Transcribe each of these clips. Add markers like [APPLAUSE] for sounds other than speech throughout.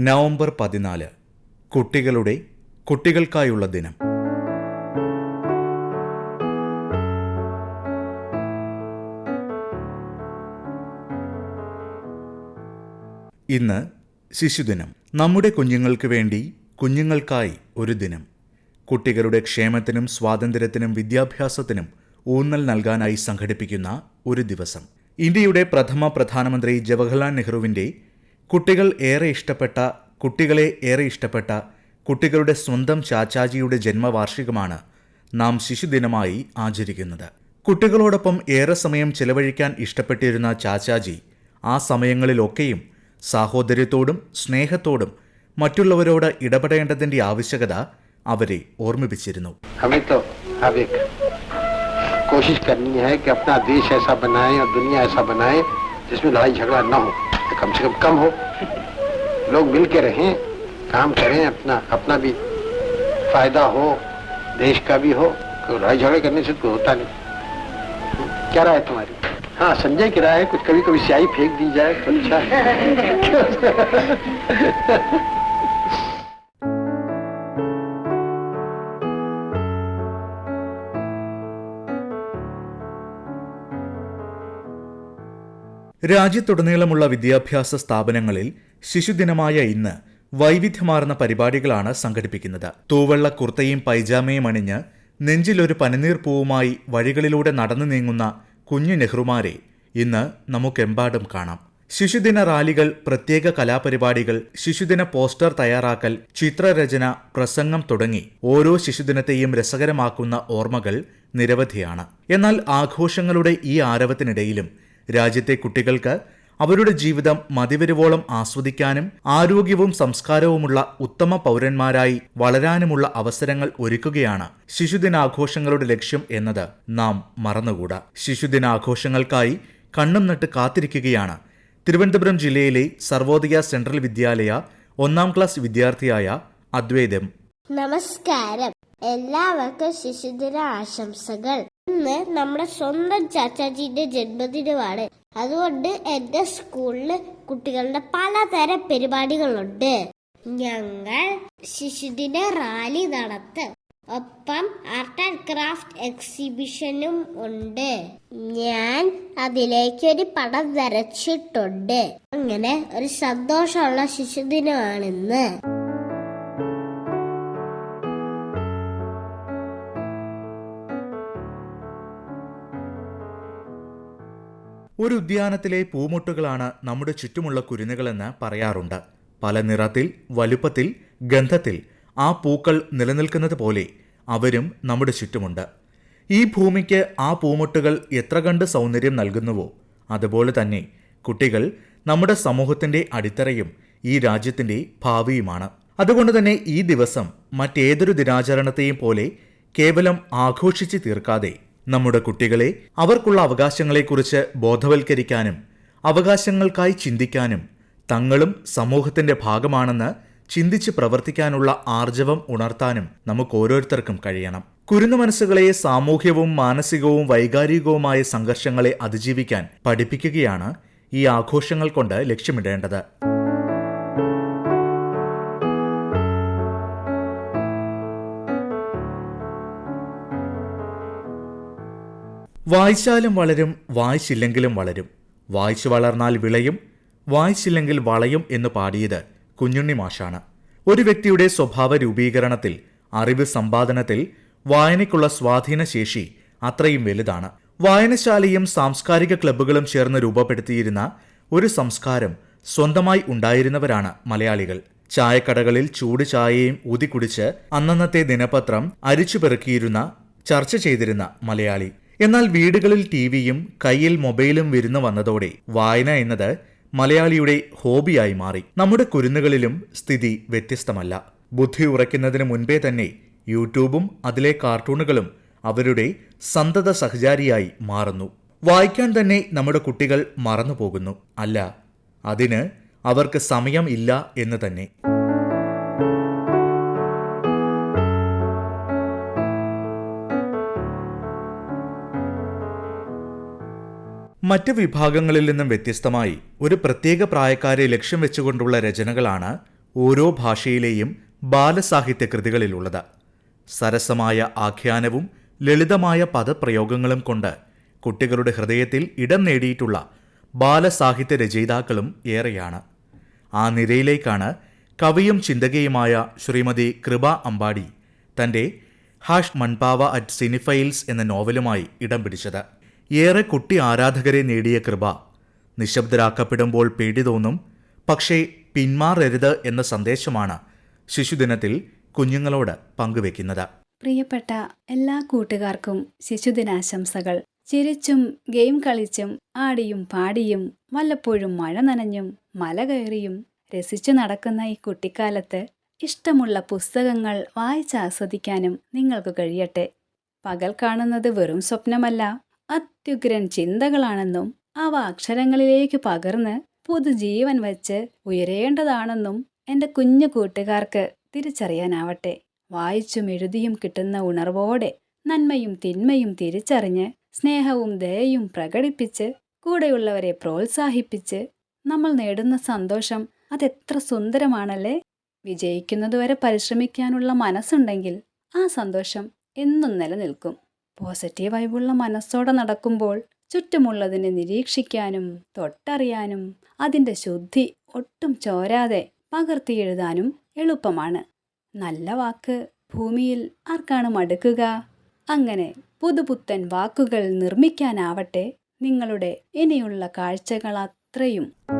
November പതിനാല് കുട്ടികളുടെ കുട്ടികൾക്കായുള്ള ദിനം. ഇന്ന് ശിശുദിനം. നമ്മുടെ കുഞ്ഞുങ്ങൾക്ക് വേണ്ടി കുഞ്ഞുങ്ങൾക്കായി ഒരു ദിനം. കുട്ടികളുടെ ക്ഷേമത്തിനും സ്വാതന്ത്ര്യത്തിനും വിദ്യാഭ്യാസത്തിനും ഊന്നൽ നൽകാനായി സംഘടിപ്പിക്കുന്ന ഒരു ദിവസം. ഇന്ത്യയുടെ പ്രഥമ പ്രധാനമന്ത്രി ജവഹർലാൽ നെഹ്റുവിന്റെ കുട്ടികൾ ഏറെ ഇഷ്ടപ്പെട്ട കുട്ടികളെ ഏറെ ഇഷ്ടപ്പെട്ട കുട്ടികളുടെ സ്വന്തം ചാച്ചാജിയുടെ ജന്മവാർഷികമാണ് നാം ശിശുദിനമായി ആചരിക്കുന്നത് കുട്ടികളോടൊപ്പം ഏറെ സമയം ചെലവഴിക്കാൻ ഇഷ്ടപ്പെട്ടിരുന്ന ചാച്ചാജി ആ സമയങ്ങളിലൊക്കെയും സാഹോദര്യത്തോടും സ്നേഹത്തോടും മറ്റുള്ളവരോട് ഇടപെടേണ്ടതിന്റെ ആവശ്യകത അവരെ ഓർമ്മിപ്പിച്ചിരുന്നു हमें तो अब एक कोशिश करनी है कि अपना देश ऐसा बनाए और दुनिया ऐसा बनाए जिसमें लड़ाई झगड़ा न हो तो कम से कम कम हो। लोग मिल के रहें, काम करें, अपना अपना भी फ़ायदा हो, देश का भी हो तो लड़ाई झगड़े करने से कोई होता नहीं। क्या राय तुम्हारी? हाँ संजय की राय है, कुछ कभी कभी स्याही फेंक दी जाए तो अच्छा [LAUGHS] രാജ്യത്തുടനീളമുള്ള വിദ്യാഭ്യാസ സ്ഥാപനങ്ങളിൽ ശിശുദിനമായ ഇന്ന് വൈവിധ്യമാർന്ന പരിപാടികളാണ് സംഘടിപ്പിക്കുന്നത്. തൂവെള്ള കുർത്തയും പൈജാമയും അണിഞ്ഞ് നെഞ്ചിലൊരു പനിനീർ പൂവുമായി വഴികളിലൂടെ നടന്നു നീങ്ങുന്ന കുഞ്ഞു നെഹ്റുമാരെ ഇന്ന് നമുക്കെമ്പാടും കാണാം. ശിശുദിന റാലികൾ പ്രത്യേക കലാപരിപാടികൾ ശിശുദിന പോസ്റ്റർ തയ്യാറാക്കൽ ചിത്രരചന പ്രസംഗം തുടങ്ങി ഓരോ ശിശുദിനത്തെയും രസകരമാക്കുന്ന ഓർമ്മകൾ നിരവധിയാണ്. എന്നാൽ ആഘോഷങ്ങളുടെ ഈ ആരവത്തിനിടയിലും രാജ്യത്തെ കുട്ടികൾക്ക് അവരുടെ ജീവിതം മതിവരുവോളം ആസ്വദിക്കാനും ആരോഗ്യവും സംസ്കാരവുമുള്ള ഉത്തമ പൗരന്മാരായി വളരാനുമുള്ള അവസരങ്ങൾ ഒരുക്കുകയാണ് ശിശുദിനാഘോഷങ്ങളുടെ ലക്ഷ്യം എന്നത്. നാം മറന്നുകൂടാ. ശിശുദിനാഘോഷങ്ങൾക്കായി കണ്ണും നട്ട് കാത്തിരിക്കുകയാണ്. തിരുവനന്തപുരം ജില്ലയിലെ സർവോദയ സെൻട്രൽ വിദ്യാലയ ഒന്നാം ക്ലാസ് വിദ്യാർത്ഥിയായ അദ്വൈതം. നമസ്കാരം. എല്ലാവർക്കും ശിശുദിന ആശംസകൾ. ഇന്ന് നമ്മുടെ സ്വന്തം ചാച്ചാജിന്റെ ജന്മദിനമാണ്. അതുകൊണ്ട് എന്റെ സ്കൂളിൽ കുട്ടികളുടെ പലതരം പരിപാടികളുണ്ട്. ഞങ്ങൾ ശിശുദിന റാലി നടത്തും. ഒപ്പം ആർട്ട് ആൻഡ് ക്രാഫ്റ്റ് എക്സിബിഷനും ഉണ്ട്. ഞാൻ അതിലേക്ക് ഒരു പടം വരച്ചിട്ടുണ്ട്. അങ്ങനെ ഒരു സന്തോഷമുള്ള ശിശുദിനമാണിന്ന്. ഒരു ഉദ്യാനത്തിലെ പൂമുട്ടുകളാണ് നമ്മുടെ ചുറ്റുമുള്ള കുരുന്നുകളെന്ന് പറയാറുണ്ട്. പല നിറത്തിൽ വലുപ്പത്തിൽ ഗന്ധത്തിൽ ആ പൂക്കൾ നിലനിൽക്കുന്നത് പോലെ അവരും നമ്മുടെ ചുറ്റുമുണ്ട്. ഈ ഭൂമിക്ക് ആ പൂമൊട്ടുകൾ എത്ര കണ്ട് സൗന്ദര്യം നൽകുന്നുവോ? അതുപോലെ തന്നെ കുട്ടികൾ നമ്മുടെ സമൂഹത്തിന്റെ അടിത്തറയും ഈ രാജ്യത്തിന്റെ ഭാവിയുമാണ്. അതുകൊണ്ട് തന്നെ ഈ ദിവസം മറ്റേതൊരു ദിനാചരണത്തെയും പോലെ കേവലം ആഘോഷിച്ച് തീർക്കാതെ നമ്മുടെ കുട്ടികളെ അവർക്കുള്ള അവകാശങ്ങളെക്കുറിച്ച് ബോധവൽക്കരിക്കാനും അവകാശങ്ങൾക്കായി ചിന്തിക്കാനും തങ്ങളും സമൂഹത്തിന്റെ ഭാഗമാണെന്ന് ചിന്തിച്ച് പ്രവർത്തിക്കാനുള്ള ആർജവം ഉണർത്താനും നമുക്ക് ഓരോരുത്തർക്കും കഴിയണം. കുരുന്നു മനസ്സുകളെ സാമൂഹ്യവും മാനസികവും വൈകാരികവുമായ സംഘർഷങ്ങളെ അതിജീവിക്കാൻ പഠിപ്പിക്കുകയാണ് ഈ ആഘോഷങ്ങൾ കൊണ്ട് ലക്ഷ്യമിടേണ്ടത്. വായിച്ചാലും വളരും വായിച്ചില്ലെങ്കിലും വളരും. വായിച്ചു വളർന്നാൽ വിളയും വായിച്ചില്ലെങ്കിൽ വളയും എന്ന് പാടിയത് കുഞ്ഞുണ്ണി മാഷാണ്. ഒരു വ്യക്തിയുടെ സ്വഭാവ രൂപീകരണത്തിൽ അറിവ് സമ്പാദനത്തിൽ വായനയ്ക്കുള്ള സ്വാധീനശേഷി അത്രയും വലുതാണ്. വായനശാലയും സാംസ്കാരിക ക്ലബ്ബുകളും ചേർന്ന് രൂപപ്പെടുത്തിയിരുന്ന ഒരു സംസ്കാരം സ്വന്തമായി ഉണ്ടായിരുന്നവരാണ് മലയാളികൾ. ചായക്കടകളിൽ ചൂട് ചായയും ഊതിക്കുടിച്ച് അന്നന്നത്തെ ദിനപത്രം അരിച്ചു പെറുക്കിയിരുന്ന ചർച്ച ചെയ്തിരുന്ന മലയാളി. എന്നാൽ വീടുകളിൽ ടിവിയും കയ്യിൽ മൊബൈലും വിരുന്നു വന്നതോടെ വായന എന്നത് മലയാളിയുടെ ഹോബിയായി മാറി. നമ്മുടെ കുരുന്നുകളിലും സ്ഥിതി വ്യത്യസ്തമല്ല. ബുദ്ധി ഉറയ്ക്കുന്നതിന് മുൻപേ തന്നെ യൂട്യൂബും അതിലെ കാർട്ടൂണുകളും അവരുടെ സന്തത സഹചാരിയായി മാറുന്നു. വായിക്കാൻ തന്നെ നമ്മുടെ കുട്ടികൾ മറന്നു പോകുന്നു അല്ല അതിന് അവർക്ക് സമയം ഇല്ല എന്ന് തന്നെ. മറ്റ് വിഭാഗങ്ങളിൽ നിന്നും വ്യത്യസ്തമായി ഒരു പ്രത്യേക പ്രായക്കാരെ ലക്ഷ്യം വെച്ചുകൊണ്ടുള്ള രചനകളാണ് ഓരോ ഭാഷയിലെയും ബാലസാഹിത്യ കൃതികളിലുള്ളത്. സരസമായ ആഖ്യാനവും ലളിതമായ പദപ്രയോഗങ്ങളും കൊണ്ട് കുട്ടികളുടെ ഹൃദയത്തിൽ ഇടം നേടിയിട്ടുള്ള ബാലസാഹിത്യ രചയിതാക്കളും ഏറെയാണ്. ആ നിരയിലേക്കാണ് കവിയും ചിന്തകയുമായ ശ്രീമതി കൃപ അമ്പാടി തന്റെ ഹാഷ് മൺപാവ അറ്റ് സിനിഫൈൽസ് എന്ന നോവലുമായി ഇടം പിടിച്ചത്. ഏറെ കുട്ടി ആരാധകരെ നേടിയ കൃപ. നിശബ്ദരാക്കപ്പെടുമ്പോൾ പേടി തോന്നും പക്ഷേ പിന്മാറരുത് എന്ന സന്ദേശമാണ് ശിശുദിനത്തിൽ കുഞ്ഞുങ്ങളോട് പങ്കുവെക്കുന്നത്. പ്രിയപ്പെട്ട എല്ലാ കൂട്ടുകാർക്കും ശിശുദിനാശംസകൾ. ചിരിച്ചും ഗെയിം കളിച്ചും ആടിയും പാടിയും വല്ലപ്പോഴും മഴ നനഞ്ഞും മല കയറിയും രസിച്ചു നടക്കുന്ന ഈ കുട്ടിക്കാലത്ത് ഇഷ്ടമുള്ള പുസ്തകങ്ങൾ വായിച്ചാസ്വദിക്കാനും നിങ്ങൾക്ക് കഴിയട്ടെ. പകൽ കാണുന്നത് വെറും സ്വപ്നമല്ല അത്യുഗ്രൻ ചിന്തകളാണെന്നും അവ അക്ഷരങ്ങളിലേക്ക് പകർന്ന് പുതുജീവൻ വച്ച് ഉയരേണ്ടതാണെന്നും എന്റെ കുഞ്ഞു കൂട്ടുകാർക്ക് തിരിച്ചറിയാനാവട്ടെ. വായിച്ചും എഴുതിയും കിട്ടുന്ന ഉണർവോടെ നന്മയും തിന്മയും തിരിച്ചറിഞ്ഞ് സ്നേഹവും ദയയും പ്രകടിപ്പിച്ച് കൂടെയുള്ളവരെ പ്രോത്സാഹിപ്പിച്ച് നമ്മൾ നേടുന്ന സന്തോഷം അതെത്ര സുന്ദരമാണല്ലേ? വിജയിക്കുന്നതുവരെ പരിശ്രമിക്കാനുള്ള മനസ്സുണ്ടെങ്കിൽ ആ സന്തോഷം എന്നും നിലനിൽക്കും. പോസിറ്റീവ് മനസ്സോടെ നടക്കുമ്പോൾ ചുറ്റുമുള്ളതിനെ നിരീക്ഷിക്കാനും തൊട്ടറിയാനും അതിന്റെ ശുദ്ധി ഒട്ടും ചോരാതെ പകർത്തി എഴുതാനും എളുപ്പമാണ്. നല്ല വാക്ക് ഭൂമിയിൽ ആർക്കാണ് മടുക്കുക? അങ്ങനെ പുതുപുത്തൻ വാക്കുകൾ നിർമ്മിക്കാനാവട്ടെ നിങ്ങളുടെ ഇനിയുള്ള കാഴ്ചകൾ അത്രയും.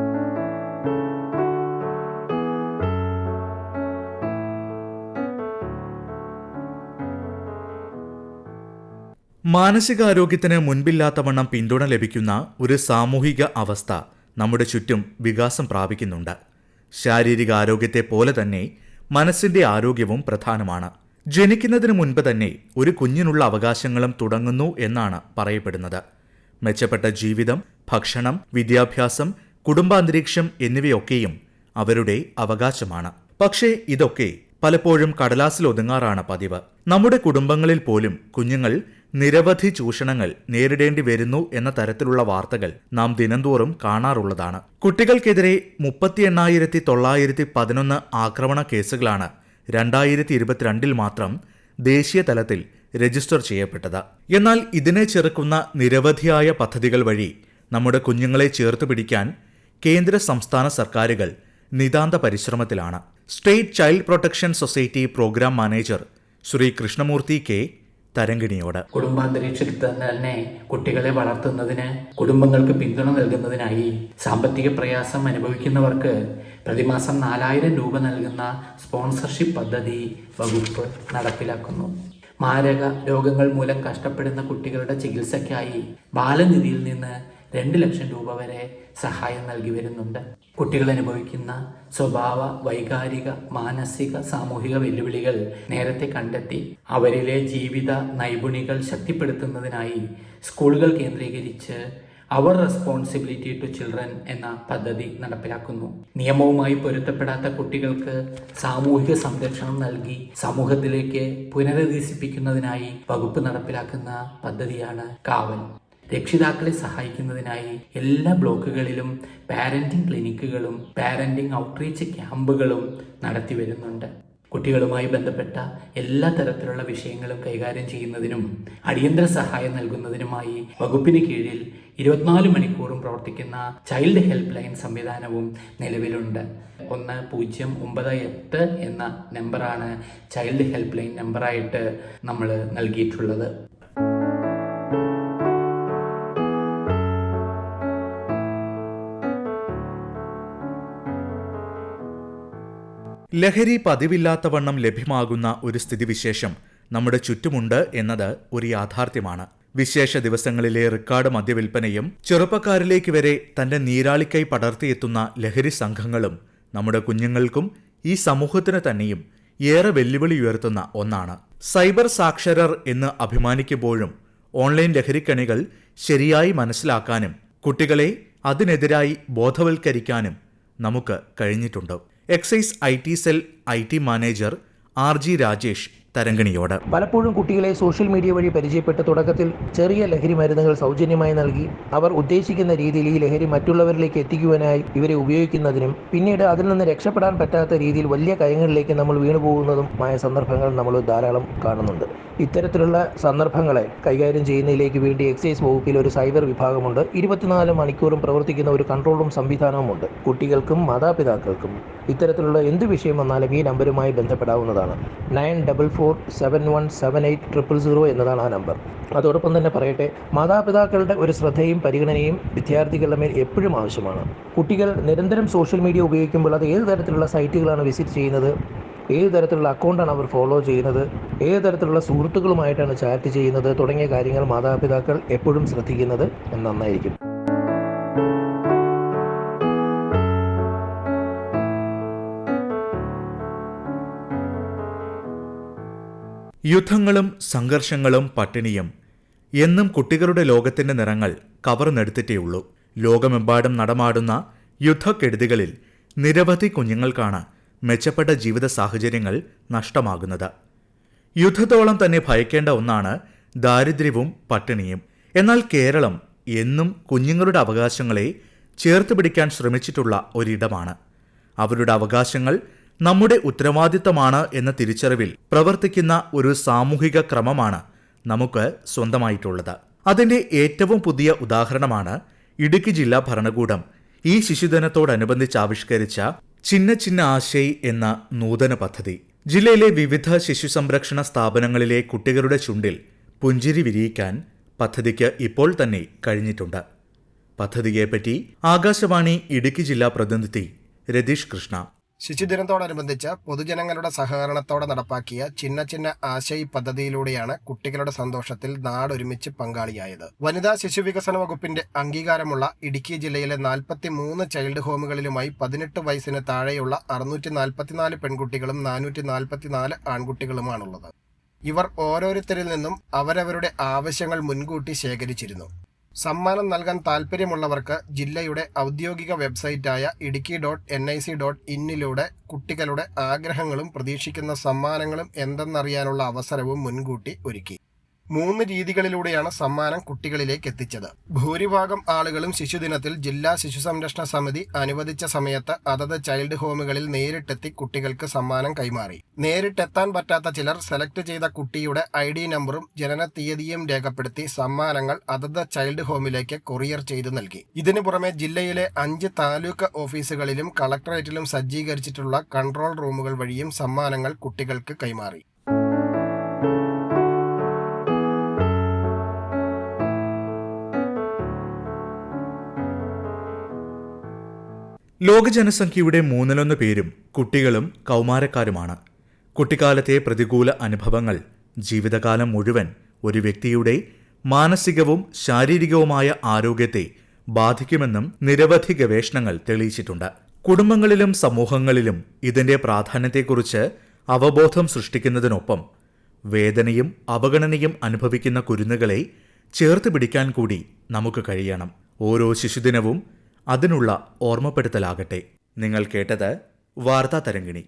മാനസികാരോഗ്യത്തിന് മുൻപില്ലാത്തവണ്ണം പിന്തുണ ലഭിക്കുന്ന ഒരു സാമൂഹിക അവസ്ഥ നമ്മുടെ ചുറ്റും വികാസം പ്രാപിക്കുന്നുണ്ട്. ശാരീരിക ആരോഗ്യത്തെ പോലെ തന്നെ മനസ്സിന്റെ ആരോഗ്യവും പ്രധാനമാണ്. ജനിക്കുന്നതിന് മുൻപ് തന്നെ ഒരു കുഞ്ഞിനുള്ള അവകാശങ്ങളും തുടങ്ങുന്നു എന്നാണ് പറയപ്പെടുന്നത്. മെച്ചപ്പെട്ട ജീവിതം ഭക്ഷണം വിദ്യാഭ്യാസം കുടുംബാന്തരീക്ഷം എന്നിവയൊക്കെയും അവരുടെ അവകാശമാണ്. പക്ഷേ ഇതൊക്കെ പലപ്പോഴും കടലാസിൽ ഒതുങ്ങാറാണ് പതിവ്. നമ്മുടെ കുടുംബങ്ങളിൽ പോലും കുഞ്ഞുങ്ങൾ നിരവധി ചൂഷണങ്ങൾ നേരിടേണ്ടി വരുന്നു എന്ന തരത്തിലുള്ള വാർത്തകൾ നാം ദിനംതോറും കാണാറുള്ളതാണ്. കുട്ടികൾക്കെതിരെ മുപ്പത്തി എണ്ണായിരത്തി തൊള്ളായിരത്തി പതിനൊന്ന് ആക്രമണ കേസുകളാണ് രണ്ടായിരത്തി ഇരുപത്തിരണ്ടിൽ മാത്രം ദേശീയ തലത്തിൽ രജിസ്റ്റർ ചെയ്യപ്പെട്ടത്. എന്നാൽ ഇതിനെ ചെറുക്കുന്ന നിരവധിയായ പദ്ധതികൾ വഴി നമ്മുടെ കുഞ്ഞുങ്ങളെ ചേർത്ത് പിടിക്കാൻ കേന്ദ്ര സംസ്ഥാന സർക്കാരുകൾ നിതാന്ത പരിശ്രമത്തിലാണ്. State child protection society programme manager Shri Krishnamurthy K തരങ്കിണിയോട് കുടുംബാന്തരീക്ഷത്തിൽ തന്നെ കുട്ടികളെ വളർത്തുന്നതിന് കുടുംബങ്ങൾക്ക് പിന്തുണ നൽകുന്നതിനായി സാമ്പത്തിക പ്രയാസം അനുഭവിക്കുന്നവർക്ക് പ്രതിമാസം നാലായിരം രൂപ നൽകുന്ന സ്പോൺസർഷിപ്പ് പദ്ധതി വകുപ്പ് നടപ്പിലാക്കുന്നു. മാരക രോഗങ്ങൾ മൂലം കഷ്ടപ്പെടുന്ന കുട്ടികളുടെ ചികിത്സയ്ക്കായി ബാലനിധിയിൽ നിന്ന് രണ്ട് ലക്ഷം രൂപ വരെ സഹായം നൽകി വരുന്നുണ്ട്. കുട്ടികൾ അനുഭവിക്കുന്ന സ്വഭാവ വൈകാരിക മാനസിക സാമൂഹിക വെല്ലുവിളികൾ നേരത്തെ കണ്ടെത്തി അവരിലെ ജീവിത നൈപുണികൾ ശക്തിപ്പെടുത്തുന്നതിനായി സ്കൂളുകൾ കേന്ദ്രീകരിച്ച് അവർ റെസ്പോൺസിബിലിറ്റി ടു ചിൽഡ്രൻ എന്ന പദ്ധതി നടപ്പിലാക്കുന്നു. നിയമവുമായി പൊരുത്തപ്പെടാത്ത കുട്ടികൾക്ക് സാമൂഹിക സംരക്ഷണം നൽകി സമൂഹത്തിലേക്ക് പുനരധിവസിപ്പിക്കുന്നതിനായി വകുപ്പ് നടപ്പിലാക്കുന്ന പദ്ധതിയാണ് കാവൽ. രക്ഷിതാക്കളെ സഹായിക്കുന്നതിനായി എല്ലാ ബ്ലോക്കുകളിലും പാരന്റിംഗ് ക്ലിനിക്കുകളും പാരന്റിംഗ് ഔട്ട്റീച്ച് ക്യാമ്പുകളും നടത്തി വരുന്നുണ്ട്. കുട്ടികളുമായി ബന്ധപ്പെട്ട എല്ലാ തരത്തിലുള്ള വിഷയങ്ങളും കൈകാര്യം ചെയ്യുന്നതിനും അടിയന്തര സഹായം നൽകുന്നതിനുമായി വകുപ്പിന് കീഴിൽ ഇരുപത്തിനാല് മണിക്കൂറും പ്രവർത്തിക്കുന്ന ചൈൽഡ് ഹെൽപ്പ് ലൈൻ സംവിധാനവും നിലവിലുണ്ട്. ഒന്ന് പൂജ്യം ഒമ്പത് എട്ട് എന്ന നമ്പറാണ് ചൈൽഡ് ഹെൽപ്പ് ലൈൻ നമ്പറായിട്ട് നമ്മൾ നൽകിയിട്ടുള്ളത്. ലഹരി പതിവില്ലാത്തവണ്ണം ലഭ്യമാകുന്ന ഒരു സ്ഥിതിവിശേഷം നമ്മുടെ ചുറ്റുമുണ്ട് എന്നത് ഒരു യാഥാർത്ഥ്യമാണ്. വിശേഷ ദിവസങ്ങളിലെ റെക്കോർഡ് മദ്യവിൽപ്പനയും ചെറുപ്പക്കാരിലേക്ക് വരെ തന്റെ നീരാളിക്കൈ പടർത്തിയെത്തുന്ന ലഹരി സംഘങ്ങളും നമ്മുടെ കുഞ്ഞുങ്ങൾക്കും ഈ സമൂഹത്തിന് തന്നെയും ഏറെ വെല്ലുവിളി ഉയർത്തുന്ന ഒന്നാണ്. സൈബർ സാക്ഷരർ എന്ന് അഭിമാനിക്കുമ്പോഴും ഓൺലൈൻ ലഹരിക്കണികൾ ശരിയായി മനസ്സിലാക്കാനും കുട്ടികളെ അതിനെതിരായി ബോധവൽക്കരിക്കാനും നമുക്ക് കഴിഞ്ഞിട്ടുണ്ട്. Excise I T cell I T manager R G Rajesh തരംഗിണിയോട്. പലപ്പോഴും കുട്ടികളെ സോഷ്യൽ മീഡിയ വഴി പരിചയപ്പെട്ട് തുടക്കത്തിൽ ചെറിയ ലഹരി മരുന്നുകൾ സൗജന്യമായി നൽകി അവർ ഉദ്ദേശിക്കുന്ന രീതിയിൽ ഈ ലഹരി മറ്റുള്ളവരിലേക്ക് എത്തിക്കുവാനായി ഇവരെ ഉപയോഗിക്കുന്നതിനും പിന്നീട് അതിൽ നിന്ന് രക്ഷപ്പെടാൻ പറ്റാത്ത രീതിയിൽ വലിയ കയങ്ങളിലേക്ക് നമ്മൾ വീണുപോകുന്നതും ആയ സന്ദർഭങ്ങൾ നമ്മൾ ധാരാളം കാണുന്നുണ്ട്. ഇത്തരത്തിലുള്ള സന്ദർഭങ്ങളെ കൈകാര്യം ചെയ്യുന്നതിലേക്ക് വേണ്ടി എക്സൈസ് വകുപ്പിൽ ഒരു സൈബർ വിഭാഗമുണ്ട്. ഇരുപത്തിനാല് മണിക്കൂറും പ്രവർത്തിക്കുന്ന ഒരു കൺട്രോൾ റൂം സംവിധാനവുമുണ്ട്. കുട്ടികൾക്കും മാതാപിതാക്കൾക്കും ഇത്തരത്തിലുള്ള എന്ത് വിഷയം വന്നാലും ഈ നമ്പരുമായി ബന്ധപ്പെടാവുന്നതാണ്. Nine double four seven one seven eight triple zero എന്നതാണ് ആ നമ്പർ. അതോടൊപ്പം തന്നെ പറയട്ടെ മാതാപിതാക്കളുടെ ഒരു ശ്രദ്ധയും പരിഗണനയും വിദ്യാർത്ഥികളുടെ മേൽ എപ്പോഴും ആവശ്യമാണ്. കുട്ടികൾ നിരന്തരം സോഷ്യൽ മീഡിയ ഉപയോഗിക്കുമ്പോൾ അത് ഏത് തരത്തിലുള്ള സൈറ്റുകളാണ് വിസിറ്റ് ചെയ്യുന്നത്? ഏത് തരത്തിലുള്ള അക്കൗണ്ടാണ് അവർ ഫോളോ ചെയ്യുന്നത്? ഏത് തരത്തിലുള്ള സുഹൃത്തുക്കളുമായിട്ടാണ് ചാറ്റ് ചെയ്യുന്നത്? തുടങ്ങിയ കാര്യങ്ങൾ മാതാപിതാക്കൾ എപ്പോഴും ശ്രദ്ധിക്കുന്നത് നന്നായിരിക്കും. യുദ്ധങ്ങളും സംഘർഷങ്ങളും പട്ടിണിയും എന്നും കുട്ടികളുടെ ലോകത്തിന്റെ നിറങ്ങൾ കവർന്നെടുത്തിട്ടേയുള്ളൂ. ലോകമെമ്പാടും നടമാടുന്ന യുദ്ധക്കെടുതികളിൽ നിരവധി കുഞ്ഞുങ്ങൾക്കാണ് മെച്ചപ്പെട്ട ജീവിത സാഹചര്യങ്ങൾ നഷ്ടമാകുന്നത്. യുദ്ധത്തോളം തന്നെ ഭയക്കേണ്ട ഒന്നാണ് ദാരിദ്ര്യവും പട്ടിണിയും. എന്നാൽ കേരളം എന്നും കുഞ്ഞുങ്ങളുടെ അവകാശങ്ങളെ ചേർത്ത് പിടിക്കാൻ ശ്രമിച്ചിട്ടുള്ള ഒരിടമാണ്. അവരുടെ അവകാശങ്ങൾ നമ്മുടെ ഉത്തരവാദിത്തമാണ് എന്ന തിരിച്ചറിവിൽ പ്രവർത്തിക്കുന്ന ഒരു സാമൂഹിക ക്രമമാണ് നമുക്ക് സ്വന്തമായിട്ടുള്ളത്. അതിന്റെ ഏറ്റവും പുതിയ ഉദാഹരണമാണ് ഇടുക്കി ജില്ലാ ഭരണകൂടം. ഈ ശിശുദിനത്തോടനുബന്ധിച്ച് ആവിഷ്കരിച്ച ചിന്ന ചിന്ന ആശയ് എന്ന നൂതന പദ്ധതി. ജില്ലയിലെ വിവിധ ശിശു സംരക്ഷണ സ്ഥാപനങ്ങളിലെ കുട്ടികളുടെ ചുണ്ടിൽ പുഞ്ചിരി വിരിയിക്കാൻ പദ്ധതിക്ക് ഇപ്പോൾ തന്നെ കഴിഞ്ഞിട്ടുണ്ട്. പദ്ധതിയെപ്പറ്റി ആകാശവാണി ഇടുക്കി ജില്ലാ പ്രതിനിധി രതീഷ് കൃഷ്ണ. ശിശുദിനത്തോടനുബന്ധിച്ച് പൊതുജനങ്ങളുടെ സഹകരണത്തോടെ നടപ്പാക്കിയ ചിന്ന ചിന്ന ആശയ പദ്ധതിയിലൂടെയാണ് കുട്ടികളുടെ സന്തോഷത്തിൽ നാടൊരുമിച്ച് പങ്കാളിയായത്. വനിതാ ശിശു വികസന വകുപ്പിന്റെ അംഗീകാരമുള്ള ഇടുക്കി ജില്ലയിലെ നാൽപ്പത്തി മൂന്ന് ചൈൽഡ് ഹോമുകളിലുമായി പതിനെട്ട് വയസ്സിന് താഴെയുള്ള അറുന്നൂറ്റി നാൽപ്പത്തിനാല് പെൺകുട്ടികളും നാനൂറ്റി നാൽപ്പത്തിനാല് ആൺകുട്ടികളുമാണുള്ളത്. ഇവർ ഓരോരുത്തരിൽ നിന്നും അവരവരുടെ ആവശ്യങ്ങൾ മുൻകൂട്ടി ശേഖരിച്ചിരുന്നു. സമ്മാനം നൽകാൻ താൽപ്പര്യമുള്ളവർക്ക് ജില്ലയുടെ ഔദ്യോഗിക വെബ്സൈറ്റായ Idukki dot N I C dot ഇന്നിലൂടെ കുട്ടികളുടെ ആഗ്രഹങ്ങളും പ്രതീക്ഷിക്കുന്ന സമ്മാനങ്ങളും എന്തെന്നറിയാനുള്ള അവസരവും മുൻകൂട്ടി ഒരുക്കി. മൂന്ന് രീതികളിലൂടെയാണ് സമ്മാനം കുട്ടികളിലേക്ക് എത്തിച്ചത്. ഭൂരിഭാഗം ആളുകളും ശിശുദിനത്തിൽ ജില്ലാ ശിശു സംരക്ഷണ സമിതി അനുവദിച്ച സമയത്ത് അതത് ചൈൽഡ് ഹോമുകളിൽ നേരിട്ടെത്തി കുട്ടികൾക്ക് സമ്മാനം കൈമാറി. നേരിട്ടെത്താൻ പറ്റാത്ത ചിലർ സെലക്ട് ചെയ്ത കുട്ടിയുടെ ഐ ഡി നമ്പറും ജനന തീയതിയും രേഖപ്പെടുത്തി സമ്മാനങ്ങൾ അതത് ചൈൽഡ് ഹോമിലേക്ക് കൊറിയർ ചെയ്തു നൽകി. ഇതിനു പുറമെ ജില്ലയിലെ അഞ്ച് താലൂക്ക് ഓഫീസുകളിലും കളക്ടറേറ്റിലും സജ്ജീകരിച്ചിട്ടുള്ള കൺട്രോൾ റൂമുകൾ വഴിയും സമ്മാനങ്ങൾ കുട്ടികൾക്ക് കൈമാറി. ലോക ജനസംഖ്യയുടെ മൂന്നിലൊന്ന് പേരും കുട്ടികളും കൗമാരക്കാരുമാണ്. കുട്ടിക്കാലത്തെ പ്രതികൂല അനുഭവങ്ങൾ ജീവിതകാലം മുഴുവൻ ഒരു വ്യക്തിയുടെ മാനസികവും ശാരീരികവുമായ ആരോഗ്യത്തെ ബാധിക്കുമെന്നും നിരവധി ഗവേഷണങ്ങൾ തെളിയിച്ചിട്ടുണ്ട്. കുടുംബങ്ങളിലും സമൂഹങ്ങളിലും ഇതിന്റെ പ്രാധാന്യത്തെക്കുറിച്ച് അവബോധം സൃഷ്ടിക്കുന്നതിനൊപ്പം വേദനയും അവഗണനയും അനുഭവിക്കുന്ന കുരുന്നുകളെ ചേർത്ത് പിടിക്കാൻ കൂടി നമുക്ക് കഴിയണം. ഓരോ ശിശുദിനവും അതിനുള്ള ഓർമ്മപ്പെടുത്തലാകട്ടെ. നിങ്ങൾ കേട്ടത് വാർത്താ തരംഗിണി.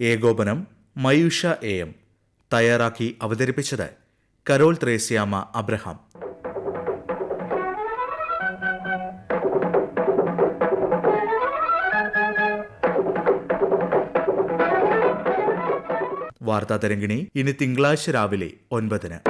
ഏകോപനം മയൂഷ എ എം. തയ്യാറാക്കി അവതരിപ്പിച്ചത് കരോൾ ത്രേസ്യാമ അബ്രഹാം. വാർത്താ തരംഗിണി ഇനി തിങ്കളാഴ്ച രാവിലെ ഒൻപതിന്.